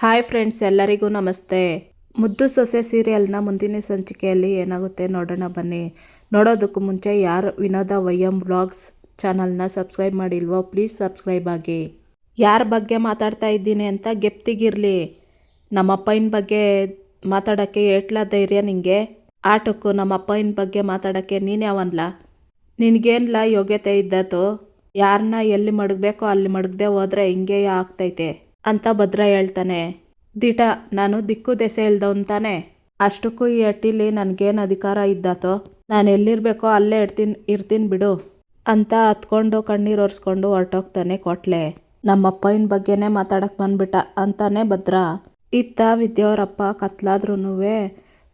Hi friends, ಎಲ್ಲರಿಗೂ ನಮಸ್ತೆ. ಮುದ್ದು ಸೊಸೆ ಸೀರಿಯಲ್ನ ಮುಂದಿನ ಸಂಚಿಕೆಯಲ್ಲಿ ಏನಾಗುತ್ತೆ ನೋಡೋಣ ಬನ್ನಿ. ನೋಡೋದಕ್ಕೂ ಮುಂಚೆ ಯಾರು ವಿನೋದ ವೈಯಂ ವ್ಲಾಗ್ಸ್ ಚಾನಲ್ನ ಸಬ್ಸ್ಕ್ರೈಬ್ ಮಾಡಿಲ್ವೋ, ಪ್ಲೀಸ್ ಸಬ್ಸ್ಕ್ರೈಬ್ ಆಗಿ. ಯಾರ ಬಗ್ಗೆ ಮಾತಾಡ್ತಾ ಇದ್ದೀನಿ ಅಂತ ಗೆಪ್ತಿಗಿರಲಿ. ನಮ್ಮ ಅಪ್ಪನ ಬಗ್ಗೆ ಮಾತಾಡೋಕ್ಕೆ ಏಟ್ಲ ಧೈರ್ಯ ನಿನಗೆ ಆಟಕ್ಕೂ ನಮ್ಮ ಅಪ್ಪನ ಬಗ್ಗೆ ಮಾತಾಡೋಕ್ಕೆ ನೀನು ಯಾವನ್ಲ? ನಿನಗೇನ್ಲ ಯೋಗ್ಯತೆ ಇದ್ದದ್ದು? ಯಾರನ್ನ ಎಲ್ಲಿ ಮಡಗಬೇಕೋ ಅಲ್ಲಿ ಮಡಗದೆ ಹೋದರೆ ಹಿಂಗೆ ಆಗ್ತೈತೆ. ಅಂತ ಭದ್ರ ಹೇಳ್ತಾನೆ. ದಿಟ, ನಾನು ದಿಕ್ಕು ದೆಸೆ ಇಲ್ದವಂತಾನೆ ಅಷ್ಟಕ್ಕೂ ಈ ಹಟ್ಟಿಲಿ ನನಗೇನು ಅಧಿಕಾರ ಇದ್ದಾತೋ? ನಾನು ಎಲ್ಲಿರಬೇಕೋ ಅಲ್ಲೇ ಇಡ್ತೀನಿ, ಇರ್ತೀನಿ ಬಿಡು ಅಂತ ಹತ್ಕೊಂಡು ಕಣ್ಣೀರು ಒರೆಸ್ಕೊಂಡು ಹೊರಟೋಗ್ತಾನೆ ಕೊಟ್ಲೆ. ನಮ್ಮ ಅಪ್ಪನ ಬಗ್ಗೆನೇ ಮಾತಾಡಕ್ಕೆ ಬಂದ್ಬಿಟ್ಟ ಅಂತಾನೆ ಭದ್ರ. ಇತ್ತ ವಿದ್ಯಾವರಪ್ಪ ಕತ್ಲಾದ್ರೂ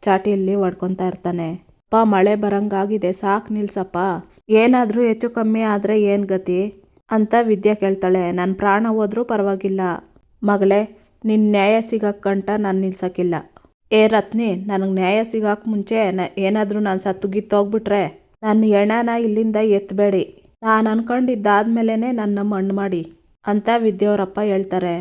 ಚಾಟಿಯಲ್ಲಿ ಹೊಡ್ಕೊತಾ ಇರ್ತಾನೆ. ಅಪ್ಪ, ಮಳೆ ಬರಂಗಾಗಿದೆ, ಸಾಕು ನಿಲ್ಸಪ್ಪ. ಏನಾದರೂ ಹೆಚ್ಚು ಕಮ್ಮಿ ಆದರೆ ಏನು ಗತಿ? ಅಂತ ವಿದ್ಯೆ ಕೇಳ್ತಾಳೆ. ನನ್ನ ಪ್ರಾಣ ಹೋದರೂ ಪರವಾಗಿಲ್ಲ. ಮಗಳೇ ನಿನ್ನ ನ್ಯಾಯ ಸಿಗಕ್ಕಂಟ ನಾನು ನಿಲ್ಸೋಕ್ಕಿಲ್ಲ. ಏ ರತ್ನಿ, ನನಗೆ ನ್ಯಾಯ ಸಿಗಕ್ಕೆ ಮುಂಚೆ ನ ಏನಾದರೂ ನಾನು ಸತ್ತುಗಿತ್ತೋಗ್ಬಿಟ್ರೆ ನನ್ನ ಎಣನ ಇಲ್ಲಿಂದ ಎತ್ತಬೇಡಿ ನಾನು ಅನ್ಕೊಂಡಿದ್ದಾದ್ಮೇಲೆ ನನ್ನ ಮಣ್ಣು ಮಾಡಿ ಅಂತ ವಿದ್ಯಾವರಪ್ಪ ಹೇಳ್ತಾರೆ.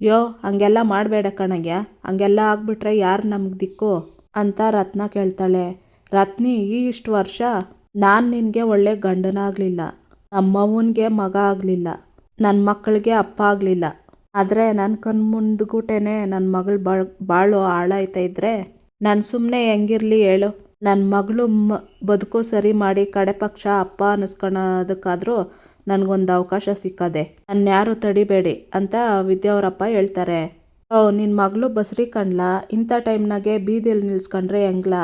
ಯೋ, ಹಂಗೆಲ್ಲ ಮಾಡಬೇಡ ಕಣಗ್ಯ ಹಂಗೆಲ್ಲ ಆಗ್ಬಿಟ್ರೆ ಯಾರು ನಮ್ಗೆ ದಿಕ್ಕು ಅಂತ ರತ್ನ ಕೇಳ್ತಾಳೆ. ರತ್ನಿ, ಈ ಇಷ್ಟು ವರ್ಷ ನಾನು ನಿನಗೆ ಒಳ್ಳೆ ಗಂಡನಾಗಲಿಲ್ಲ ನಮ್ಮವನಿಗೆ ಮಗ ಆಗಲಿಲ್ಲ ನನ್ನ ಮಕ್ಕಳಿಗೆ ಅಪ್ಪ ಆಗಲಿಲ್ಲ. ಆದರೆ ನನ್ನ ಕಣ್ಣು ಮುಂದ್ಗುಟೇನೆ ನನ್ನ ಮಗಳು ಬಾಳ್, ಬಾಳು ಹಾಳಾಯ್ತಾ ಇದ್ರೆ, ನಾನು ಸುಮ್ಮನೆ ಹೆಂಗಿರಲಿ ಹೇಳು. ನನ್ನ ಮಗಳು ಮ, ಬದುಕು ಸರಿ ಮಾಡಿ ಕಡೆ ಪಕ್ಷ ಅಪ್ಪ ಅನ್ನಿಸ್ಕೊಳೋದಕ್ಕಾದರೂ ನನಗೊಂದು ಅವಕಾಶ ಸಿಕ್ಕದೆ. ನನ್ನ ಯಾರು ತಡಿಬೇಡಿ ಅಂತ ವಿದ್ಯಾವರಪ್ಪ ಹೇಳ್ತಾರೆ. ಓ ನಿನ್ನ ಮಗಳು ಬಸ್ರಿ ಕಣ್ಲ? ಇಂಥ ಟೈಮ್ನಾಗೆ ಬೀದಿಯಲ್ಲಿ ನಿಲ್ಸ್ಕೊಂಡ್ರೆ ಹೆಂಗ್ಲ?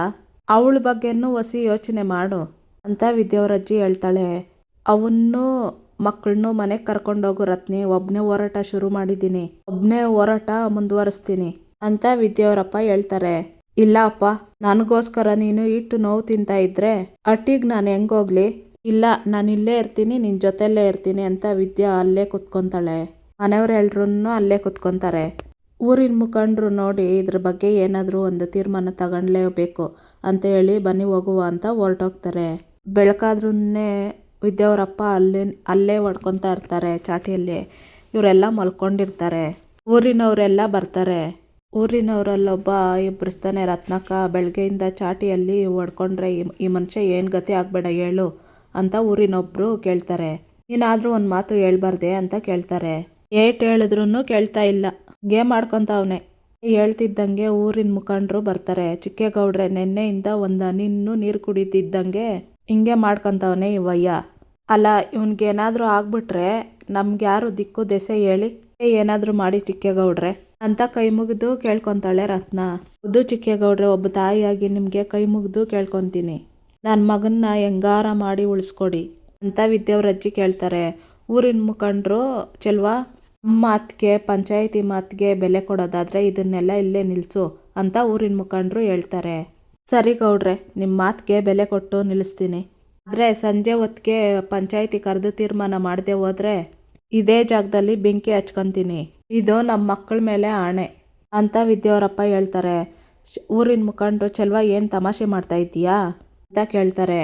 ಅವಳ ಬಗ್ಗೆನೂ ಹೊಸಿ ಯೋಚನೆ ಮಾಡು ಅಂತ ವಿದ್ಯಾವರಜ್ಜಿ ಹೇಳ್ತಾಳೆ. ಅವನ್ನೂ ಮಕ್ಕಳನ್ನೂ ಮನೆಗೆ ಕರ್ಕೊಂಡೋಗು ರತ್ನಿ ಒಬ್ಬನೇ ಹೋರಾಟ ಶುರು ಮಾಡಿದ್ದೀನಿ. ಒಬ್ಬನೇ ಹೋರಾಟ ಮುಂದುವರಿಸ್ತೀನಿ ಅಂತ ವಿದ್ಯಾವರಪ್ಪ ಹೇಳ್ತಾರೆ. ಇಲ್ಲ ಅಪ್ಪ, ನನಗೋಸ್ಕರ ನೀನು ಇಟ್ಟು ನೋವು ತಿಂತ ಇದ್ರೆ ಅಟ್ಟಿಗೆ ನಾನು ಹೆಂಗೋಗ್ಲಿ ಇಲ್ಲ, ನಾನು ಇಲ್ಲೇ ಇರ್ತೀನಿ ನಿನ್ನ ಜೊತೆಲ್ಲೇ ಇರ್ತೀನಿ ಅಂತ ವಿದ್ಯಾ ಅಲ್ಲೇ ಕುತ್ಕೊಂತಾಳೆ. ಮನೆಯವ್ರು ಎಲ್ರೂ ಅಲ್ಲೇ ಕುತ್ಕೊಂತಾರೆ. ಊರಿನ ಮುಖಂಡರು ನೋಡಿ ಇದ್ರ ಬಗ್ಗೆ ಏನಾದರೂ ಒಂದು ತೀರ್ಮಾನ ತಗೊಳ್ಲೇಬೇಕು ಅಂತ ಹೇಳಿ ಬನ್ನಿ ಹೋಗುವ ಅಂತ ಹೊರಟೋಗ್ತಾರೆ. ಬೆಳಕಾದ್ರೂ ವಿದ್ಯಾವರಪ್ಪ ಅಲ್ಲೇ ಅಲ್ಲೇ ಹೊಡ್ಕೊತಾ ಇರ್ತಾರೆ ಚಾಟಿಯಲ್ಲಿ. ಇವರೆಲ್ಲ ಮಲ್ಕೊಂಡಿರ್ತಾರೆ. ಊರಿನವರೆಲ್ಲ ಬರ್ತಾರೆ. ಊರಿನವರಲ್ಲೊಬ್ಬ ಎಬ್ಬರಿಸ್ತಾನೆ ರತ್ನಕ್ಕ ಬೆಳಗ್ಗೆಯಿಂದ ಚಾಟಿಯಲ್ಲಿ ಹೊಡ್ಕೊಂಡ್ರೆ ಈ ಮನುಷ್ಯ ಏನು ಗತಿ ಆಗಬೇಡ ಹೇಳು ಅಂತ ಊರಿನೊಬ್ಬರು ಕೇಳ್ತಾರೆ. ಏನಾದರೂ ಒಂದು ಮಾತು ಹೇಳ್ಬಾರ್ದೆ ಅಂತ ಕೇಳ್ತಾರೆ. ಏಟ್ ಹೇಳಿದ್ರು ಕೇಳ್ತಾ ಇಲ್ಲ. ಗೇಮ್ ಆಡ್ಕೊತಾವನೆ. ಹೇಳ್ತಿದ್ದಂಗೆ ಊರಿನ ಮುಖಂಡರು ಬರ್ತಾರೆ. ಚಿಕ್ಕೇಗೌಡ್ರೆ ನಿನ್ನೆಯಿಂದ ಒಂದು ಹನಿನ್ನೂ ನೀರು ಕುಡಿತಿದ್ದಂಗೆ ಹಿಂಗೆ ಮಾಡ್ಕೊತವ್ನೆ ಇವಯ್ಯ ಅಲ್ಲ, ಇವನಿಗೇನಾದರೂ ಆಗ್ಬಿಟ್ರೆ ನಮ್ಗೆ ಯಾರು ದಿಕ್ಕು ದೆಸೆ ಹೇಳಿ ಏನಾದರೂ ಮಾಡಿ ಚಿಕ್ಕೇಗೌಡ್ರೆ. ಅಂತ ಕೈ ಮುಗಿದು ಕೇಳ್ಕೊತಾಳೆ ರತ್ನ. ಉದ್ದು ಚಿಕ್ಕೇಗೌಡ್ರೆ, ಒಬ್ಬ ತಾಯಿಯಾಗಿ ನಿಮಗೆ ಕೈ ಮುಗಿದು ಕೇಳ್ಕೊತೀನಿ. ನನ್ನ ಮಗನ್ನ ಹೆಂಗಾರ ಮಾಡಿ ಉಳಿಸ್ಕೊಡಿ ಅಂತ ವಿದ್ಯಾವ್ರಜ್ಜಿ ಕೇಳ್ತಾರೆ. ಊರಿನ ಮುಖಂಡರು, ಚೆಲ್ವಾ? ಮಾತಿಗೆ, ಪಂಚಾಯಿತಿ ಮಾತಿಗೆ ಬೆಲೆ ಕೊಡೋದಾದರೆ ಇದನ್ನೆಲ್ಲ ಇಲ್ಲೇ ನಿಲ್ಲಿಸು ಅಂತ ಊರಿನ ಮುಖಂಡರು ಹೇಳ್ತಾರೆ. ಸರಿ ಗೌಡ್ರೆ ನಿಮ್ಮ ಮಾತಿಗೆ ಬೆಲೆ ಕೊಟ್ಟು ನಿಲ್ಲಿಸ್ತೀನಿ ಆದರೆ ಸಂಜೆ ಹೊತ್ತಿಗೆ ಪಂಚಾಯಿತಿ ಕರೆದು ತೀರ್ಮಾನ ಮಾಡದೆ ಹೋದರೆ ಇದೇ ಜಾಗದಲ್ಲಿ ಬೆಂಕಿ ಹಚ್ಕೊತೀನಿ. ಇದು ನಮ್ಮ ಮಕ್ಕಳ ಮೇಲೆ ಆಣೆ ಅಂತ ವಿದ್ಯಾವರಪ್ಪ ಹೇಳ್ತಾರೆ. ಊರಿನ ಮುಖಂಡರು ಚೆಲ್ವ ಏನು ತಮಾಷೆ ಮಾಡ್ತಾ ಇದ್ದೀಯಾ? ಅಂತ ಕೇಳ್ತಾರೆ.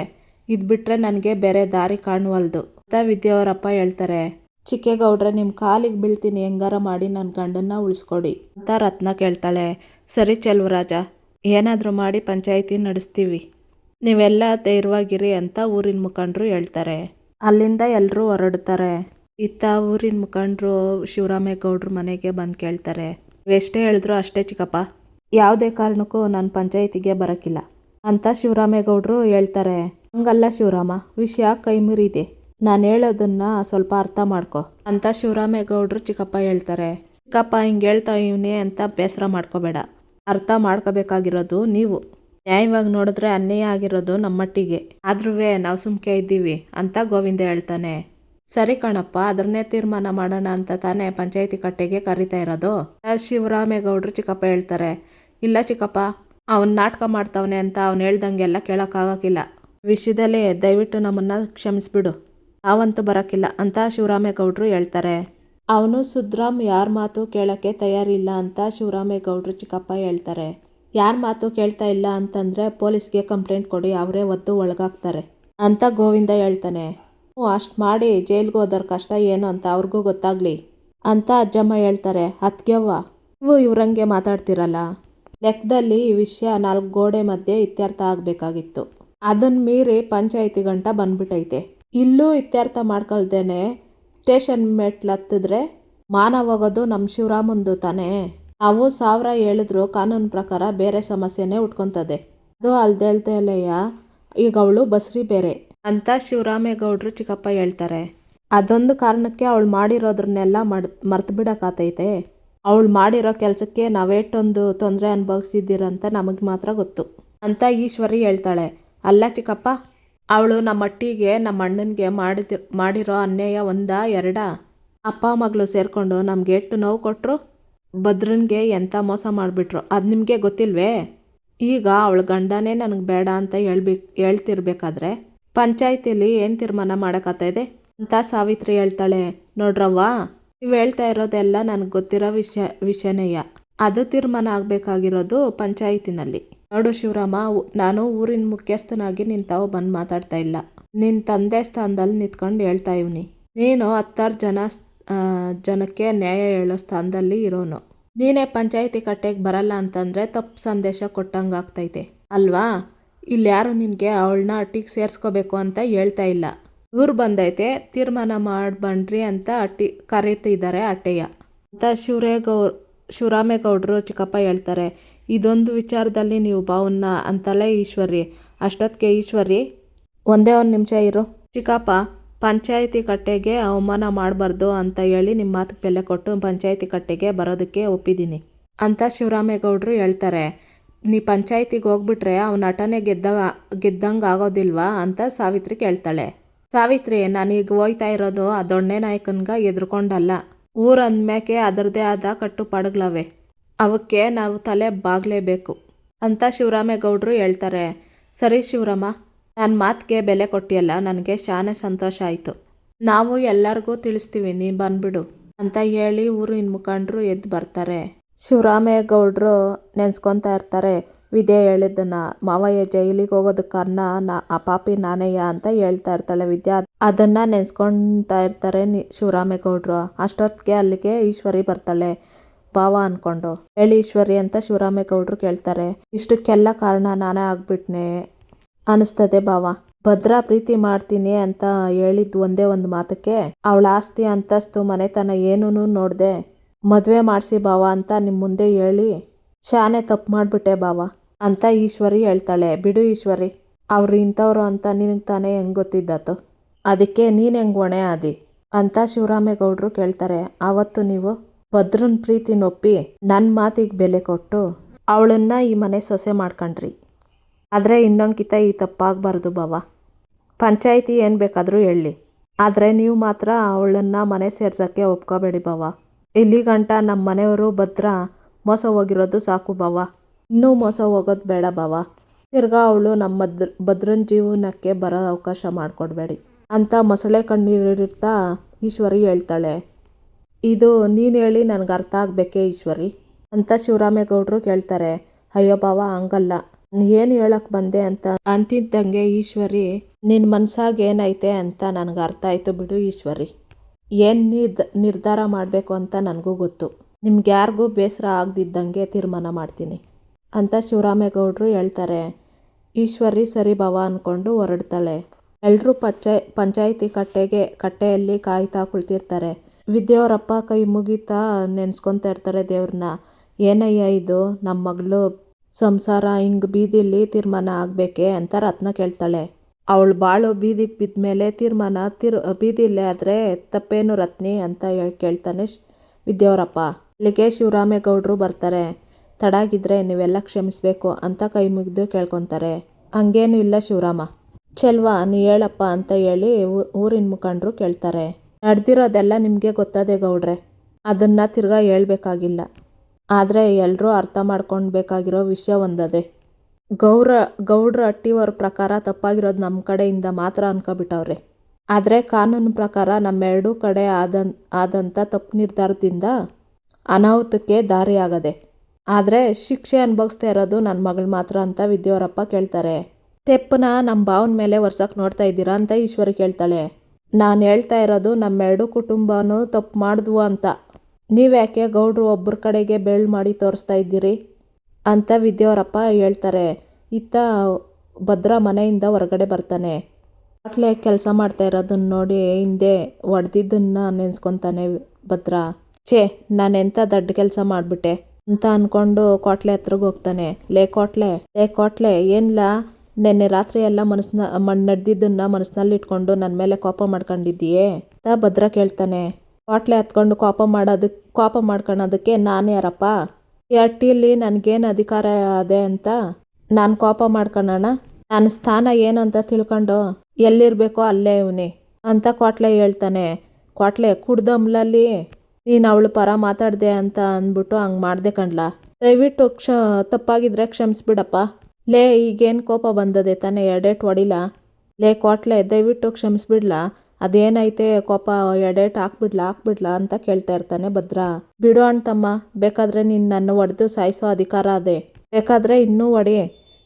ಇದು ಬಿಟ್ಟರೆ ನನಗೆ ಬೇರೆ ದಾರಿ ಕಾಣುವಲ್ದು ಅಂತ ವಿದ್ಯಾವರಪ್ಪ ಹೇಳ್ತಾರೆ. ಚಿಕ್ಕೇಗೌಡ್ರೆ ನಿಮ್ಮ ಕಾಲಿಗೆ ಬೀಳ್ತೀನಿ, ಹೆಂಗಾರ ಮಾಡಿ ನನ್ನ ಗಂಡನ್ನ ಉಳಿಸ್ಕೊಡಿ ಅಂತ ರತ್ನ ಕೇಳ್ತಾಳೆ. ಸರಿ ಚೆಲುವರಾಜ ಏನಾದರೂ ಮಾಡಿ ಪಂಚಾಯಿತಿ ನಡೆಸ್ತೀವಿ. ನೀವೆಲ್ಲ ಧೈರ್ಯವಾಗಿರಿ ಅಂತ ಊರಿನ ಮುಖಂಡರು ಹೇಳ್ತಾರೆ. ಅಲ್ಲಿಂದ ಎಲ್ಲರೂ ಹೊರಡ್ತಾರೆ. ಇತ್ತ ಊರಿನ ಮುಖಂಡರು ಶಿವರಾಮೇಗೌಡ್ರ ಮನೆಗೆ ಬಂದು ಕೇಳ್ತಾರೆ. ಎಷ್ಟೇ ಹೇಳಿದ್ರು ಅಷ್ಟೇ ಚಿಕ್ಕಪ್ಪ. ಯಾವುದೇ ಕಾರಣಕ್ಕೂ ನಾನು ಪಂಚಾಯಿತಿಗೆ ಬರೋಕ್ಕಿಲ್ಲ ಅಂತ ಶಿವರಾಮೇಗೌಡರು ಹೇಳ್ತಾರೆ. ಹಂಗಲ್ಲ ಶಿವರಾಮ, ವಿಷಯ ಕೈ ಮುರಿದೆ ನಾನು ಹೇಳೋದನ್ನ ಸ್ವಲ್ಪ ಅರ್ಥ ಮಾಡ್ಕೊ. ಅಂತ ಶಿವರಾಮೇಗೌಡರು ಚಿಕ್ಕಪ್ಪ ಹೇಳ್ತಾರೆ. ಚಿಕ್ಕಪ್ಪ ಹಿಂಗೆ ಹೇಳ್ತಾ ಇವನೇ ಅಂತ ಬೇಸರ ಮಾಡ್ಕೋಬೇಡ. ಅರ್ಥ ಮಾಡ್ಕೋಬೇಕಾಗಿರೋದು ನೀವು. ನ್ಯಾಯವಾಗಿ ನೋಡಿದ್ರೆ ಅನ್ಯಾಯ ಆಗಿರೋದು ನಮ್ಮಟ್ಟಿಗೆ. ಆದ್ರೂ ನಾವು ಸುಮ್ಕೆ ಇದ್ದೀವಿ ಅಂತ ಗೋವಿಂದ ಹೇಳ್ತಾನೆ. ಸರಿ ಕಣಪ್ಪ, ಅದನ್ನೇ ತೀರ್ಮಾನ ಮಾಡೋಣ ಅಂತ ತಾನೇ ಪಂಚಾಯತಿ ಕಟ್ಟೆಗೆ ಕರಿತಾ ಇರೋದು. ಶಿವರಾಮೇಗೌಡರು ಚಿಕ್ಕಪ್ಪ ಹೇಳ್ತಾರೆ. ಇಲ್ಲ ಚಿಕ್ಕಪ್ಪ, ಅವನ್ ನಾಟಕ ಮಾಡ್ತವನೆ ಅಂತ ಅವ್ನು ಹೇಳ್ದಂಗೆಲ್ಲ ಕೇಳೋಕ್ಕಾಗಕ್ಕಿಲ್ಲ. ವಿಷಯದಲ್ಲಿ ದಯವಿಟ್ಟು ನಮ್ಮನ್ನು ಕ್ಷಮಿಸ್ಬಿಡು. ಅವಂತೂ ಬರೋಕ್ಕಿಲ್ಲ ಅಂತ ಶಿವರಾಮೇಗೌಡರು ಹೇಳ್ತಾರೆ. ಅವನು ಸುದ್ರಾಮ್ ಯಾರ ಮಾತು ಕೇಳೋಕ್ಕೆ ತಯಾರಿಲ್ಲ ಅಂತ ಶಿವರಾಮೇಗೌಡರು ಚಿಕ್ಕಪ್ಪ ಹೇಳ್ತಾರೆ. ಯಾರ ಮಾತು ಕೇಳ್ತಾ ಇಲ್ಲ ಅಂತಂದರೆ ಪೊಲೀಸ್ಗೆ ಕಂಪ್ಲೇಂಟ್ ಕೊಡಿ, ಅವರೇ ಒದ್ದು ಒಳಗಾಗ್ತಾರೆ ಅಂತ ಗೋವಿಂದ ಹೇಳ್ತಾನೆ. ಅಷ್ಟು ಮಾಡಿ, ಜೈಲ್ಗೆ ಹೋದವ್ರ ಕಷ್ಟ ಏನು ಅಂತ ಅವ್ರಿಗೂ ಗೊತ್ತಾಗಲಿ ಅಂತ ಅಜ್ಜಮ್ಮ ಹೇಳ್ತಾರೆ. ಅತ್ಗೆವ್ವ ನೀವು ಇವ್ರಂಗೆ ಮಾತಾಡ್ತಿರಲ್ಲ. ಲೆಕ್ಕದಲ್ಲಿ ಈ ವಿಷಯ ನಾಲ್ಕು ಗೋಡೆ ಮಧ್ಯೆ ಇತ್ಯರ್ಥ ಆಗಬೇಕಾಗಿತ್ತು. ಅದನ್ನು ಮೀರಿ ಪಂಚಾಯಿತಿ ಗಂಟ ಬಂದ್ಬಿಟ್ಟೈತೆ ಇಲ್ಲೂ ಇತ್ಯರ್ಥ ಮಾಡ್ಕೊಳ್ದೇನೆ ಸ್ಟೇಷನ್ ಮೆಟ್ಲು ಹತ್ತಿದ್ರೆ ಮಾನ ಹೋಗೋದು ನಮ್ಮ ಶಿವರಾಮಂದು ತಾನೇ. ನಾವು ಸಾವಿರ ಹೇಳಿದ್ರು ಕಾನೂನು ಪ್ರಕಾರ ಬೇರೆ ಸಮಸ್ಯೆನೇ ಉಟ್ಕೊತದೆ. ಅದು ಅಲ್ದೆಲ್ದೆಲೆಯ ಈಗ ಅವಳು ಬಸ್ರಿ ಬೇರೆ ಅಂತ ಶಿವರಾಮೇಗೌಡರು ಚಿಕ್ಕಪ್ಪ ಹೇಳ್ತಾರೆ. ಅದೊಂದು ಕಾರಣಕ್ಕೆ ಅವಳು ಮಾಡಿರೋದ್ರನ್ನೆಲ್ಲ ಮಡ್, ಮರ್ತು ಅವಳು ಮಾಡಿರೋ ಕೆಲಸಕ್ಕೆ ನಾವೇಟೊಂದು ತೊಂದರೆ ಅನುಭವಿಸಿದ್ದೀರಂತ ನಮಗೆ ಮಾತ್ರ ಗೊತ್ತು ಅಂತ ಈಶ್ವರಿ ಹೇಳ್ತಾಳೆ. ಅಲ್ಲ ಚಿಕ್ಕಪ್ಪ ಅವಳು ನಮ್ಮಟ್ಟಿಗೆ ನಮ್ಮ ಅಣ್ಣನಿಗೆ ಮಾಡಿದ, ಮಾಡಿರೋ ಅನ್ಯಾಯ ಒಂದ, ಎರಡ? ಅಪ್ಪ ಮಗಳು ಸೇರಿಕೊಂಡು ನಮ್ಗೆ ಎಷ್ಟು ನೋವು ಕೊಟ್ಟರು ಭದ್ರನಿಗೆ ಎಂಥ ಮೋಸ ಮಾಡಿಬಿಟ್ರು? ಅದು ನಿಮಗೆ ಗೊತ್ತಿಲ್ವೇ? ಈಗ ಅವಳ ಗಂಡನೇ ನನಗೆ ಬೇಡ ಅಂತ ಹೇಳ್ಬೇಕು ಹೇಳ್ತಿರ್ಬೇಕಾದ್ರೆ ಪಂಚಾಯತಿಲಿ ಏನು ತೀರ್ಮಾನ ಮಾಡೋಕ್ಕಾಗ್ತಾಯಿದೆ ಅಂತ ಸಾವಿತ್ರಿ ಹೇಳ್ತಾಳೆ. ನೋಡ್ರವ್ವ, ನೀವು ಹೇಳ್ತಾ ಇರೋದೆಲ್ಲ ನನಗೆ ಗೊತ್ತಿರೋ ವಿಷಯ ವಿಷಯನೇಯ ಅದು ತೀರ್ಮಾನ ಆಗಬೇಕಾಗಿರೋದು ಪಂಚಾಯತಿನಲ್ಲಿ. ನೋಡು ಶಿವರಾಮ ನಾನು ಊರಿನ ಮುಖ್ಯಸ್ಥನಾಗಿ ನಿನ್ ತಾವು ಬಂದು ಮಾತಾಡ್ತಾ ಇಲ್ಲ. ನಿನ್ನ ತಂದೆ ಸ್ಥಾನದಲ್ಲಿ ನಿಂತ್ಕೊಂಡು ಹೇಳ್ತಾ ಇವ್ನಿ. ನೀನು ಹತ್ತಾರು ಜನ ಜನಕ್ಕೆ ನ್ಯಾಯ ಹೇಳೋ ಸ್ಥಾನದಲ್ಲಿ ಇರೋನು. ನೀನೇ ಪಂಚಾಯಿತಿ ಕಟ್ಟೆಗೆ ಬರಲ್ಲ ಅಂತಂದರೆ ತಪ್ಪು ಸಂದೇಶ ಕೊಟ್ಟಂಗೆ ಆಗ್ತೈತೆ. ಅಲ್ವಾ? ಇಲ್ಲಿ ಯಾರು ನಿನಗೆ ಅವಳನ್ನ ಅಟ್ಟಿಗೆ ಸೇರಿಸ್ಕೋಬೇಕು ಅಂತ ಹೇಳ್ತಾ ಇಲ್ಲ. ಇವ್ರು ಬಂದೈತೆ, ತೀರ್ಮಾನ ಮಾಡಿ ಬನ್ರಿ ಅಂತ ಅಟ್ಟಿ ಕರೀತಿದ್ದಾರೆ ಅಟ್ಟೆಯ ಅಂತ ಶಿವರೇಗೌ ಶಿವರಾಮೇಗೌಡರು ಚಿಕ್ಕಪ್ಪ ಹೇಳ್ತಾರೆ. ಇದೊಂದು ವಿಚಾರದಲ್ಲಿ ನೀವು ಪಾವನ್ನ ಅಂತಲೇ ಈಶ್ವರಿ. ಅಷ್ಟೊತ್ತಿಗೆ ಈಶ್ವರಿ, ಒಂದೇ ಒಂದು ನಿಮಿಷ ಇರು. ಚಿಕ್ಕಪ್ಪ, ಪಂಚಾಯಿತಿ ಕಟ್ಟೆಗೆ ಅವಮಾನ ಮಾಡಬಾರ್ದು ಅಂತ ಹೇಳಿ ನಿಮ್ಮ ಮಾತಿಗೆ ಬೆಲೆ ಕೊಟ್ಟು ಪಂಚಾಯಿತಿ ಕಟ್ಟೆಗೆ ಬರೋದಕ್ಕೆ ಒಪ್ಪಿದ್ದೀನಿ. ಅಂತ ಶಿವರಾಮೇಗೌಡರು ಹೇಳ್ತಾರೆ. ನೀ ಪಂಚಾಯಿತಿಗೆ ಹೋಗ್ಬಿಟ್ರೆ ಅವನ ನಟನೆ ಗೆದ್ದ, ಗೆದ್ದಂಗೆ ಆಗೋದಿಲ್ವಾ ಅಂತ ಸಾವಿತ್ರಿ ಕೇಳ್ತಾಳೆ. ಸಾವಿತ್ರಿ, ನಾನೀಗ ಹೋಯ್ತಾ ಇರೋದು ಆ ದೊಣ್ಣೆ ನಾಯಕನ್ಗ ಎದ್ರುಕೊಂಡಲ್ಲ. ಊರಂದ್ಮ್ಯಾಕೆ ಅದರದೇ ಆದ ಕಟ್ಟುಪಾಡುಗಳವೆ. ಅವಕ್ಕೆ ನಾವು ತಲೆ ಬಾಗಲೇಬೇಕು ಅಂತ ಶಿವರಾಮೇಗೌಡರು ಹೇಳ್ತಾರೆ. ಸರಿ ಶಿವರಾಮ ನನ್ನ ಮಾತಿಗೆ ಬೆಲೆ ಕೊಟ್ಟಿಯಲ್ಲ, ನನಗೆ ಶಾನೆ ಸಂತೋಷ ಆಯಿತು. ನಾವು ಎಲ್ಲರಿಗೂ ತಿಳಿಸ್ತೀವಿ ನೀ ಬಂದ್ಬಿಡು ಅಂತ ಹೇಳಿ ಊರಿನ ಮುಖಂಡರು ಎದ್ದು ಬರ್ತಾರೆ. ಶಿವರಾಮೇಗೌಡರು ನೆನೆಸ್ಕೊತಾ ಇರ್ತಾರೆ, ವಿದ್ಯೆ ಹೇಳಿದ್ದನ್ನ, ಮಾವಯ್ಯ ಜೈಲಿಗೆ ಹೋಗೋದಕ್ಕೆ ಕಾರಣ ನಾ, ಆ ಪಾಪಿ ನಾನಯ್ಯ ಅಂತ ಹೇಳ್ತಾ ಇರ್ತಾಳೆ ವಿದ್ಯಾ. ಅದನ್ನು ನೆನೆಸ್ಕೊತಾ ಇರ್ತಾರೆ ನಿ, ಶಿವರಾಮೇಗೌಡರು. ಅಷ್ಟೊತ್ತಿಗೆ ಅಲ್ಲಿಗೆ ಈಶ್ವರಿ ಬರ್ತಾಳೆ. ಭಾವ ಅನ್ಕೊಂಡು. ಹೇಳಿ ಈಶ್ವರಿ ಅಂತ ಶಿವರಾಮೇಗೌಡರು ಕೇಳ್ತಾರೆ. ಇಷ್ಟಕ್ಕೆಲ್ಲ ಕಾರಣ ನಾನೇ ಆಗ್ಬಿಟ್ನೆ ಅನಿಸ್ತದೆ ಭಾವ. ಭದ್ರ ಪ್ರೀತಿ ಮಾಡ್ತೀನಿ ಅಂತ ಹೇಳಿದ್ ಒಂದೇ ಒಂದು ಮಾತಕ್ಕೆ, ಅವಳ ಆಸ್ತಿ ಅಂತಸ್ತು ಮನೆತನ ಏನೂ ನೋಡಿದೆ ಮದುವೆ ಮಾಡಿಸಿ ಭಾವ ಅಂತ ನಿಮ್ಮ ಮುಂದೆ ಹೇಳಿ ಶಾನೆ ತಪ್ಪು ಮಾಡಿಬಿಟ್ಟೆ ಭಾವ ಅಂತ ಈಶ್ವರಿ ಹೇಳ್ತಾಳೆ. ಬಿಡು ಈಶ್ವರಿ, ಅವ್ರು ಇಂಥವ್ರು ಅಂತ ನಿನಗೆ ತಾನೇ ಹೆಂಗೆ ಗೊತ್ತಿದ್ದಾತು ಅದಕ್ಕೆ ನೀನು ಹೆಂಗೆ ಹೊಣೆ ಆದಿ? ಅಂತ ಶಿವರಾಮೇಗೌಡರು ಕೇಳ್ತಾರೆ. ಆವತ್ತು ನೀವು ಭದ್ರನ ಪ್ರೀತಿ ನೊಪ್ಪಿ ನನ್ನ ಮಾತಿಗೆ ಬೆಲೆ ಕೊಟ್ಟು ಅವಳನ್ನ ಈ ಮನೆ ಸೊಸೆ ಮಾಡ್ಕೊಂಡ್ರಿ. ಆದರೆ ಇನ್ನೊಂಕಿತ ಈ ತಪ್ಪಾಗಬಾರ್ದು ಬಾವ ಪಂಚಾಯಿತಿ ಏನು ಬೇಕಾದರೂ ಹೇಳಿ. ಆದರೆ ನೀವು ಮಾತ್ರ ಅವಳನ್ನು ಮನೆ ಸೇರ್ಸೋಕ್ಕೆ ಒಪ್ಕೋಬೇಡಿ ಬಾವ ಇಲ್ಲಿ ಗಂಟ ನಮ್ಮ ಮನೆಯವರು ಭದ್ರ ಮೋಸ ಹೋಗಿರೋದು ಸಾಕು ಬಾವ ಇನ್ನೂ ಮೋಸ ಹೋಗೋದು ಬೇಡ ಬಾವ ತಿರ್ಗಾ ಅವಳು ನಮ್ಮ ಭದ್ರ ಭದ್ರನ ಜೀವನಕ್ಕೆ ಬರೋ ಅವಕಾಶ ಮಾಡಿಕೊಡ್ಬೇಡಿ. ಅಂತ ಮೊಸಳೆ ಕಣ್ಣೀರಿಡ್ತಾ ಈಶ್ವರಿ ಹೇಳ್ತಾಳೆ. ಇದು ನೀನು ಹೇಳಿ ನನಗೆ ಅರ್ಥ ಆಗಬೇಕೇ ಈಶ್ವರಿ? ಅಂತ ಶಿವರಾಮೇಗೌಡರು ಕೇಳ್ತಾರೆ. ಅಯ್ಯೋ ಬಾವ, ಹಂಗಲ್ಲ. ಏನು ಹೇಳಕ್ಕೆ ಬಂದೆ ಅಂತ ಅಂತಿದ್ದಂಗೆ ಈಶ್ವರಿ ನಿನ್ನ ಮನ್ಸಾಗ ಏನೈತೆ ಅಂತ ನನಗೆ ಅರ್ಥ ಆಯಿತು ಬಿಡು ಈಶ್ವರಿ. ಏನು ನಿದ್, ನಿರ್ಧಾರ ಮಾಡಬೇಕು ಅಂತ ನನಗೂ ಗೊತ್ತು. ನಿಮ್ಗೆ ಯಾರಿಗೂ ಬೇಸರ ಆಗದಿದ್ದಂಗೆ ತೀರ್ಮಾನ ಮಾಡ್ತೀನಿ. ಅಂತ ಶಿವರಾಮೇಗೌಡರು ಹೇಳ್ತಾರೆ. ಈಶ್ವರಿ ಸರಿ ಭವ ಅಂದ್ಕೊಂಡು ಹೊರಡ್ತಾಳೆ. ಎಲ್ಲರೂ ಪಂಚಾಯ್, ಪಂಚಾಯಿತಿ ಕಟ್ಟೆಗೆ, ಕಟ್ಟೆಯಲ್ಲಿ ಕಾಯ್ತಾ ಕುಳಿತಿರ್ತಾರೆ. ವಿದ್ಯಾವರಪ್ಪ ಕೈ ಮುಗಿತಾ ನೆನ್ಸ್ಕೊತಾ ಇರ್ತಾರೆ ದೇವ್ರನ್ನ. ಏನಯ್ಯ ಇದು? ನಮ್ಮ ಮಗಳು ಸಂಸಾರ ಹಿಂಗೆ ಬೀದಿಲಿ ತೀರ್ಮಾನ ಆಗಬೇಕೆ? ಅಂತ ರತ್ನ ಕೇಳ್ತಾಳೆ. ಅವಳು ಬಾಳು ಬೀದಿಗೆ ಬಿದ್ದ ಮೇಲೆ ತೀರ್ಮಾನ ತಿರ್, ಬೀದಿಲೇ ಆದರೆ ತಪ್ಪೇನು ರತ್ನಿ? ಅಂತ ಹೇಳಿ, ಕೇಳ್ತಾನೆ ವಿದ್ಯಾವರಪ್ಪ. ಅಲ್ಲಿಗೆ ಶಿವರಾಮೇಗೌಡರು ಬರ್ತಾರೆ. ತಡಾಗಿದ್ರೆ ನೀವೆಲ್ಲ ಕ್ಷಮಿಸ್ಬೇಕು ಅಂತ ಕೈ ಮುಗಿದು ಕೇಳ್ಕೊತಾರೆ. ಹಂಗೇನು ಇಲ್ಲ ಶಿವರಾಮ. ಚೆಲ್ವಾ, ನೀ ಹೇಳಪ್ಪ ಅಂತ ಹೇಳಿ ಊರಿನ ಮುಖಂಡರು ಕೇಳ್ತಾರೆ. ನಡೆದಿರೋದೆಲ್ಲ ನಿಮಗೆ ಗೊತ್ತದೆ ಗೌಡ್ರೆ. ಅದನ್ನು ತಿರ್ಗಾ ಹೇಳ್ಬೇಕಾಗಿಲ್ಲ. ಆದರೆ ಎಲ್ಲರೂ ಅರ್ಥ ಮಾಡ್ಕೊಳ್ಬೇಕಾಗಿರೋ ವಿಷಯ ಒಂದದೆ. ಗೌರ, ಗೌಡ್ರ ಹಟ್ಟಿಯವ್ರ ಪ್ರಕಾರ ತಪ್ಪಾಗಿರೋದು ನಮ್ಮ ಕಡೆಯಿಂದ ಮಾತ್ರ ಅನ್ಕೊಬಿಟ್ಟವ್ರೆ. ಆದರೆ ಕಾನೂನು ಪ್ರಕಾರ ನಮ್ಮೆರಡೂ ಕಡೆ ಆದನ್ ಆದಂಥ ತಪ್ಪು ನಿರ್ಧಾರದಿಂದ ಅನಾಹುತಕ್ಕೆ ದಾರಿಯಾಗದೆ. ಆದರೆ ಶಿಕ್ಷೆ ಅನುಭವಿಸ್ತಾ ಇರೋದು ನನ್ನ ಮಗಳು ಮಾತ್ರ ಅಂತ ವಿದ್ಯಾವರಪ್ಪ ಕೇಳ್ತಾರೆ. ತೆಪ್ಪನ ನಮ್ಮ ಭಾವನ ಮೇಲೆ ವರ್ಷಕ್ಕೆ ನೋಡ್ತಾ ಇದ್ದೀರಾ ಅಂತ ಈಶ್ವರಿ ಕೇಳ್ತಾಳೆ. ನಾನು ಹೇಳ್ತಾ ಇರೋದು ನಮ್ಮೆರಡು ಕುಟುಂಬನೂ ತಪ್ಪು ಮಾಡಿದ್ವು ಅಂತ. ನೀವ್ಯಾಕೆ ಗೌಡ್ರು ಒಬ್ಬರ ಕಡೆಗೆ ಬೆಳ್ ಮಾಡಿ ತೋರಿಸ್ತಾ ಇದ್ದೀರಿ? ಅಂತ ವಿದ್ಯಾವರಪ್ಪ ಹೇಳ್ತಾರೆ. ಇತ್ತ ಭದ್ರ ಮನೆಯಿಂದ ಹೊರಗಡೆ ಬರ್ತಾನೆ. ಅಟ್ಲೆ ಕೆಲಸ ಮಾಡ್ತಾ ಇರೋದನ್ನ ನೋಡಿ ಹಿಂದೆ ಒಡೆದಿದ್ದನ್ನು ನೆನೆಸ್ಕೊತಾನೆ ಭದ್ರ. ಛೇ, ನಾನು ಎಂಥ ದೊಡ್ಡ ಕೆಲಸ ಮಾಡಿಬಿಟ್ಟೆ? ಅಂತ ಅಂದ್ಕೊಂಡು ಕೋಟ್ಲೆ ಹತ್ರಗೆ ಹೋಗ್ತಾನೆ. ಲೇ ಕೋಟ್ಲೆ ಲೇ ಕೋಟ್ಲೆ, ಏನ್ಲ? ನೆನ್ನೆ ರಾತ್ರಿ ಎಲ್ಲ ಮನಸ್ನ ನಡೆದಿದ್ದನ್ನ ಮನಸ್ಸಿನಲ್ಲಿ ಇಟ್ಕೊಂಡು ನನ್ನ ಮೇಲೆ ಕೋಪ ಮಾಡ್ಕೊಂಡಿದ್ದೀಯೇ? ತ ಭದ್ರ ಕೇಳ್ತಾನೆ. ಬಾಟ್ಲೆ ಹತ್ಕೊಂಡು ಕೋಪ ಮಾಡೋದಕ್ಕೆ ಕೋಪ ಮಾಡ್ಕೊಳೋದಕ್ಕೆ ನಾನು ಯಾರಪ್ಪ? ಈ ಹಟ್ಟಿಯಲ್ಲಿ ನನಗೇನು ಅಧಿಕಾರ ಅದೇ ಅಂತ? ನಾನು ಕೋಪ ಮಾಡ್ಕೊಳ್ಳೋಣ ನನ್ನ ಸ್ಥಾನ ಏನು ಅಂತ ತಿಳ್ಕೊಂಡು ಎಲ್ಲಿರಬೇಕೋ ಅಲ್ಲೇ ಇವನೇ, ಅಂತ ಕೋಟ್ಲೆ ಹೇಳ್ತಾನೆ. ಕೋಟ್ಲೆ ಕುಡ್ದಮ್ಲಲ್ಲಿ ನೀನು ಅವಳು ಪರ ಮಾತಾಡಿದೆ ಅಂತ ಅಂದ್ಬಿಟ್ಟು ಹಂಗೆ ಮಾಡಿದೆ ಕಣ್ಲಾ. ದಯವಿಟ್ಟು ಕ್ಷ, ತಪ್ಪಾಗಿದ್ರೆ ಕ್ಷಮಿಸ್ಬಿಡಪ್ಪ. ಲೇ, ಈಗೇನು ಕೋಪ ಬಂದದೆ ತಾನೇ ಎಡೆಟ್ ಹೊಡಿಲ. ಲೇ, ಕೊಟ್ಲೆ ದಯವಿಟ್ಟು ಕ್ಷಮಿಸ್ಬಿಡ್ಲಾ. ಅದೇನೈತೆ ಕೋಪ, ಎಡೆಟ್ ಹಾಕ್ಬಿಡ್ಲಾ ಹಾಕ್ಬಿಡ್ಲಾ ಅಂತ ಕೇಳ್ತಾ ಇರ್ತಾನೆ ಭದ್ರ. ಬಿಡು ಅಣ್ತಮ್ಮ, ಬೇಕಾದ್ರೆ ನೀನು ನನ್ನ ಒಡೆದು ಸಾಯಿಸೋ ಅಧಿಕಾರ ಅದೇ. ಬೇಕಾದ್ರೆ ಇನ್ನೂ ಒಡೆ.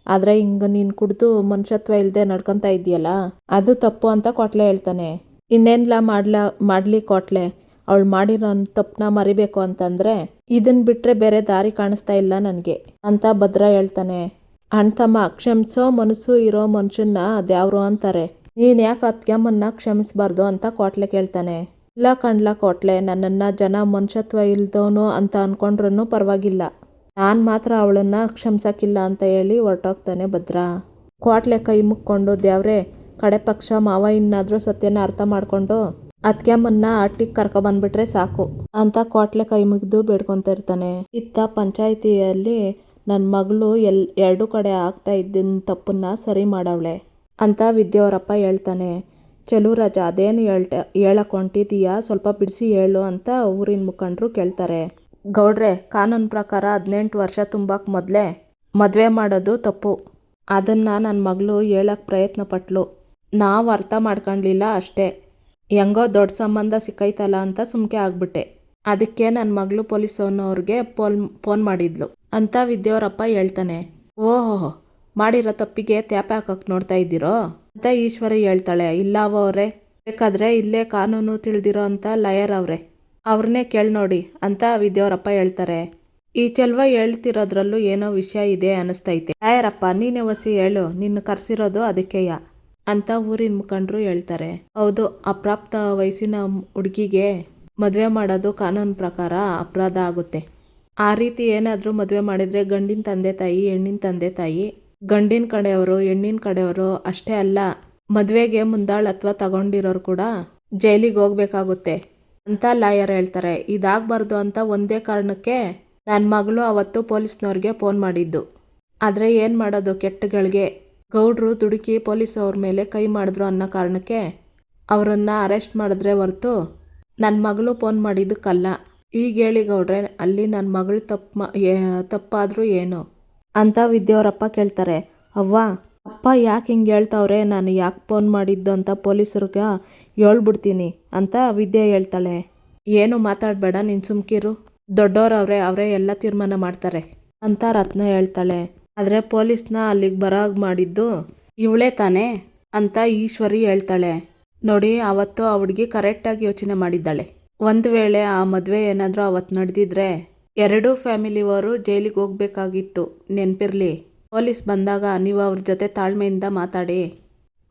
ಆದರೆ ಹಿಂಗೆ ನೀನು ಕುಡಿದು ಮನುಷ್ಯತ್ವ ಇಲ್ಲದೆ ನಡ್ಕೊತಾ ಇದೆಯಲ್ಲ ಅದು ತಪ್ಪು ಅಂತ ಕೊಟ್ಲೆ ಹೇಳ್ತಾನೆ. ಇನ್ನೇನ್ಲ ಮಾಡ್ಲ, ಮಾಡಲಿ ಕೊಟ್ಲೆ? ಅವಳು ಮಾಡಿರೋ ತಪ್ಪನ್ನ ಮರಿಬೇಕು ಅಂತಂದರೆ ಇದನ್ನ ಬಿಟ್ಟರೆ ಬೇರೆ ದಾರಿ ಕಾಣಿಸ್ತಾ ಇಲ್ಲ ನನಗೆ ಅಂತ ಭದ್ರ ಹೇಳ್ತಾನೆ. ಅಣ್ತಮ್ಮ, ಕ್ಷಮಿಸೋ ಮನಸ್ಸು ಇರೋ ಮನುಷ್ಯನ್ನ ದ್ಯಾವ್ರು ಅಂತಾರೆ. ನೀನು ಯಾಕೆ ಅತ್ಯಮ್ಮನ್ನ ಕ್ಷಮಿಸಬಾರ್ದು ಅಂತ ಕೋಟ್ಲೆ ಕೇಳ್ತಾನೆ. ಇಲ್ಲ ಕಣ್ಲ ಕೋಟ್ಲೆ, ನನ್ನನ್ನು ಜನ ಮನುಷ್ಯತ್ವ ಇಲ್ದವನು ಅಂತ ಅನ್ಕೊಂಡ್ರೂ ಪರವಾಗಿಲ್ಲ. ನಾನು ಮಾತ್ರ ಅವಳನ್ನ ಕ್ಷಮಿಸೋಕ್ಕಿಲ್ಲ ಅಂತ ಹೇಳಿ ಹೊರಟೋಗ್ತಾನೆ ಭದ್ರ. ಕೋಟ್ಲೆ ಕೈ ಮುಕ್ಕೊಂಡು ದ್ಯಾವ್ರೆ ಕಡೆ ಪಕ್ಷ ಮಾವ ಇನ್ನಾದರೂ ಸತ್ಯನ ಅರ್ಥ ಮಾಡಿಕೊಂಡು ಅತ್ಯಮ್ಮನ್ನ ಅಟ್ಟಿಗೆ ಕರ್ಕೊಬಂದ್ಬಿಟ್ರೆ ಸಾಕು ಅಂತ ಕೋಟ್ಲೆ ಕೈ ಮುಗಿದು ಬೇಡ್ಕೊತ ಇರ್ತಾನೆ. ಇತ್ತ ಪಂಚಾಯಿತಿಯಲ್ಲಿ ನನ್ನ ಮಗಳು ಎಲ್, ಎರಡು ಕಡೆ ಆಗ್ತಾ ಇದ್ದಿನ ತಪ್ಪನ್ನ ಸರಿ ಮಾಡವಳೆ. ಅಂತ ವಿದ್ಯಾವರಪ್ಪ ಹೇಳ್ತಾನೆ. ಚೆಲುವರಾಜ ಅದೇನು ಹೇಳ್ಟ ಹೇಳಕ್ಕೆ ಸ್ವಲ್ಪ ಬಿಡಿಸಿ ಹೇಳು ಅಂತ ಊರಿನ ಮುಖಂಡರು ಕೇಳ್ತಾರೆ. ಗೌಡ್ರೆ, ಕಾನೂನು ಪ್ರಕಾರ ಹದಿನೆಂಟು ವರ್ಷ ತುಂಬಕ್ಕೆ ಮೊದಲೇ ಮದುವೆ ಮಾಡೋದು ತಪ್ಪು. ಅದನ್ನು ನನ್ನ ಮಗಳು ಹೇಳಕ್ಕೆ ಪ್ರಯತ್ನ ಪಟ್ಲು ನಾವು ಅರ್ಥ ಮಾಡ್ಕೊಳ್ಲಿಲ್ಲ ಅಷ್ಟೇ. ಹೆಂಗೋ ದೊಡ್ಡ ಸಂಬಂಧ ಸಿಕ್ಕೈತಲ್ಲ ಅಂತ ಸುಮ್ಕೆ ಆಗ್ಬಿಟ್ಟೆ. ಅದಕ್ಕೆ ನನ್ನ ಮಗಳು ಪೊಲೀಸವ್ನವ್ರಿಗೆ ಫೋನ್ ಫೋನ್ ಮಾಡಿದ್ಲು. ಅಂತ ವಿದ್ಯಾವರಪ್ಪ ಹೇಳ್ತಾನೆ. ಓಹೋ, ಮಾಡಿರೋ ತಪ್ಪಿಗೆ ತ್ಯಾಪೆ ಹಾಕಕ್ಕೆ ನೋಡ್ತಾ ಇದ್ದೀರೋ? ಅಂತ ಈಶ್ವರಿ ಹೇಳ್ತಾಳೆ. ಇಲ್ಲ ಅವರೇ ಬೇಕಾದ್ರೆ ಇಲ್ಲೇ ಕಾನೂನು ತಿಳಿದಿರೋ ಅಂತ ಲಯರ್ ಅವ್ರೆ. ಅವ್ರನ್ನೇ ಕೇಳಿ ನೋಡಿ ಅಂತ ವಿದ್ಯಾವರಪ್ಪ ಹೇಳ್ತಾರೆ. ಈ ಚೆಲ್ವ ಹೇಳ್ತಿರೋದ್ರಲ್ಲೂ ಏನೋ ವಿಷಯ ಇದೆ ಅನಿಸ್ತೈತೆ ಲಯರಪ್ಪ, ನೀನೇ ವಸಿ ಹೇಳು, ನಿನ್ನ ಕರೆಸಿರೋದು ಅದಕ್ಕೆಯ ಅಂತ ಊರಿನ ಮುಖಂಡರು ಹೇಳ್ತಾರೆ. ಹೌದು, ಅಪ್ರಾಪ್ತ ವಯಸ್ಸಿನ ಹುಡುಗಿಗೆ ಮದುವೆ ಮಾಡೋದು ಕಾನೂನು ಪ್ರಕಾರ ಅಪರಾಧ ಆಗುತ್ತೆ. ಆ ರೀತಿ ಏನಾದರೂ ಮದುವೆ ಮಾಡಿದರೆ ಗಂಡಿನ ತಂದೆ ತಾಯಿ, ಹೆಣ್ಣಿನ ತಂದೆ ತಾಯಿ, ಗಂಡಿನ ಕಡೆಯವರು, ಹೆಣ್ಣಿನ ಕಡೆಯವರು ಅಷ್ಟೇ ಅಲ್ಲ, ಮದುವೆಗೆ ಮುಂದಾಳತ್ವ ತಗೊಂಡಿರೋರು ಕೂಡ ಜೈಲಿಗೆ ಹೋಗ್ಬೇಕಾಗುತ್ತೆ ಅಂತ ಲಾಯರ್ ಹೇಳ್ತಾರೆ. ಇದಾಗಬಾರ್ದು ಅಂತ ಒಂದೇ ಕಾರಣಕ್ಕೆ ನನ್ನ ಮಗಳು ಅವತ್ತು ಪೊಲೀಸ್ನವ್ರಿಗೆ ಫೋನ್ ಮಾಡಿದ್ದು. ಆದರೆ ಏನು ಮಾಡೋದು ಕೆಟ್ಟಗಳಿಗೆ? ಗೌಡ್ರು ದುಡುಕಿ ಪೊಲೀಸ್ ಅವ್ರ ಮೇಲೆ ಕೈ ಮಾಡಿದ್ರು ಅನ್ನೋ ಕಾರಣಕ್ಕೆ ಅವರನ್ನು ಅರೆಸ್ಟ್ ಮಾಡಿದ್ರೆ ಹೊರತು ನನ್ನ ಮಗಳು ಫೋನ್ ಮಾಡಿದ್ದಕ್ಕಲ್ಲ. ಈಗ ಹೇಳಿ ಗೌಡ್ರೆ, ಅಲ್ಲಿ ನನ್ನ ಮಗಳು ತಪ್ಪು ಮಾ ತಪ್ಪಾದರೂ ಏನು? ಅಂತ ವಿದ್ಯಾವರಪ್ಪ ಕೇಳ್ತಾರೆ. ಅವ್ವ, ಅಪ್ಪ ಯಾಕೆ ಹಿಂಗೆ ಹೇಳ್ತಾವ್ರೆ? ನಾನು ಯಾಕೆ ಫೋನ್ ಮಾಡಿದ್ದು ಅಂತ ಪೊಲೀಸರಿಗೆ ಹೇಳ್ಬಿಡ್ತೀನಿ ಅಂತ ವಿದ್ಯೆ ಹೇಳ್ತಾಳೆ. ಏನು ಮಾತಾಡಬೇಡ, ನೀನು ಸುಮ್ಕಿರು. ದೊಡ್ಡವ್ರವ್ರೆ ಅವರೇ ಎಲ್ಲ ತೀರ್ಮಾನ ಮಾಡ್ತಾರೆ ಅಂತ ರತ್ನ ಹೇಳ್ತಾಳೆ. ಆದರೆ ಪೊಲೀಸ್ನ ಅಲ್ಲಿಗೆ ಬರಾಗ ಮಾಡಿದ್ದು ಇವಳೇ ತಾನೇ ಅಂತ ಈಶ್ವರಿ ಹೇಳ್ತಾಳೆ. ನೋಡಿ, ಅವತ್ತು ಅವಳಿಗೆ ಕರೆಕ್ಟಾಗಿ ಯೋಚನೆ ಮಾಡಿದ್ದಾಳೆ. ಒಂದು ವೇಳೆ ಆ ಮದುವೆ ಏನಾದರೂ ಅವತ್ತು ನಡೆದಿದ್ರೆ ಎರಡೂ ಫ್ಯಾಮಿಲಿಯವರು ಜೈಲಿಗೆ ಹೋಗಬೇಕಾಗಿತ್ತು. ನೆನಪಿರಲಿ. ಪೊಲೀಸ್ ಬಂದಾಗ ನೀವು ಅವ್ರ ಜೊತೆ ತಾಳ್ಮೆಯಿಂದ ಮಾತಾಡಿ.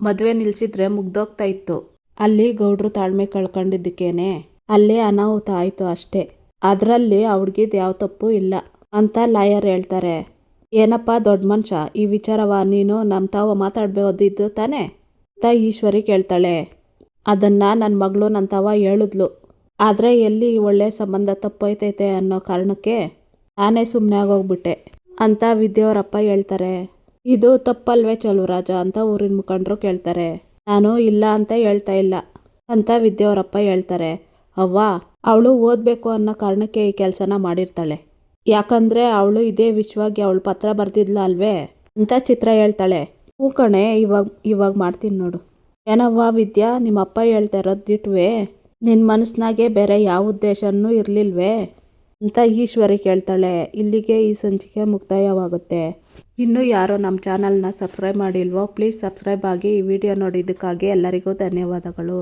ಮದುವೆ ನಿಲ್ಸಿದ್ರೆ ಮುಗ್ದೋಗ್ತಾ ಇತ್ತು. ಅಲ್ಲಿ ಗೌಡ್ರು ತಾಳ್ಮೆ ಕಳ್ಕೊಂಡಿದ್ದಕ್ಕೇನೆ. ಅಲ್ಲೇ ಅನಾಹುತ ಆಯಿತು ಅಷ್ಟೇ. ಅದರಲ್ಲಿ ಅವ್ಳಿಗಿದ್ದು ಯಾವ ತಪ್ಪು ಇಲ್ಲ ಅಂತ ಲಾಯರ್ ಹೇಳ್ತಾರೆ. ಏನಪ್ಪ ದೊಡ್ಡ ಮನುಷ್ಯ ಈ ವಿಚಾರವ ನೀನು ನಮ್ಮ ತಾವ ಮಾತಾಡ್ಬೋದಿದ್ದು ತಾನೇ? ಅಂತ ಈಶ್ವರಿ ಕೇಳ್ತಾಳೆ. ಅದನ್ನು ನನ್ನ ಮಗಳು ನನ್ನ ತಾವ ಹೇಳಿದ್ಲು. ಆದರೆ ಎಲ್ಲಿ ಒಳ್ಳೆ ಸಂಬಂಧ ತಪ್ಪೈತೈತೆ ಅನ್ನೋ ಕಾರಣಕ್ಕೆ ನಾನೇ ಸುಮ್ಮನೆ ಆಗೋಗ್ಬಿಟ್ಟೆ. ಅಂತ ವಿದ್ಯೋರಪ್ಪ ಹೇಳ್ತಾರೆ. ಇದು ತಪ್ಪಲ್ವೇ ಚಲುವರಾಜ ಅಂತ ಊರಿನ ಮುಖಂಡರು ಕೇಳ್ತಾರೆ. ನಾನು ಇಲ್ಲ ಅಂತ ಹೇಳ್ತಾ ಇಲ್ಲ ಅಂತ ವಿದ್ಯೋರಪ್ಪ ಹೇಳ್ತಾರೆ. ಅವ್ವ, ಅವಳು ಓದಬೇಕು ಅನ್ನೋ ಕಾರಣಕ್ಕೆ ಈ ಕೆಲಸನ ಮಾಡಿರ್ತಾಳೆ. ಯಾಕಂದರೆ ಅವಳು ಇದೇ ವಿಶ್ವಾಗಿ ಅವಳು ಪತ್ರ ಬರ್ತಿದ್ಲ ಅಲ್ವೇ ಅಂತ ಚಿತ್ರ ಹೇಳ್ತಾಳೆ. ಹೂ ಕಣೆ, ಇವಾಗ ಇವಾಗ ಮಾಡ್ತೀನಿ ನೋಡು. ಏನವ್ವ ವಿದ್ಯಾ ನಿಮ್ಮ ಅಪ್ಪ ಹೇಳ್ತಾ ಇರೋದು ದಿಟ್ವೇ ನಿನ್ನ ಮನಸ್ಸಿನಾಗೆ ಬೇರೆ ಯಾವ ಉದ್ದೇಶನೂ ಇರಲಿಲ್ವೇ? ಅಂತ ಈಶ್ವರಿ ಕೇಳ್ತಾಳೆ. ಇಲ್ಲಿಗೆ ಈ ಸಂಚಿಕೆ ಮುಕ್ತಾಯವಾಗುತ್ತೆ. ಇನ್ನೂ ಯಾರೋ ನಮ್ಮ ಚಾನಲ್ನ ಸಬ್ಸ್ಕ್ರೈಬ್ ಮಾಡಿಲ್ವೋ, ಪ್ಲೀಸ್ ಸಬ್ಸ್ಕ್ರೈಬ್ ಆಗಿ ಈ ವಿಡಿಯೋ ನೋಡಿದ್ದಕ್ಕಾಗಿ ಎಲ್ಲರಿಗೂ ಧನ್ಯವಾದಗಳು.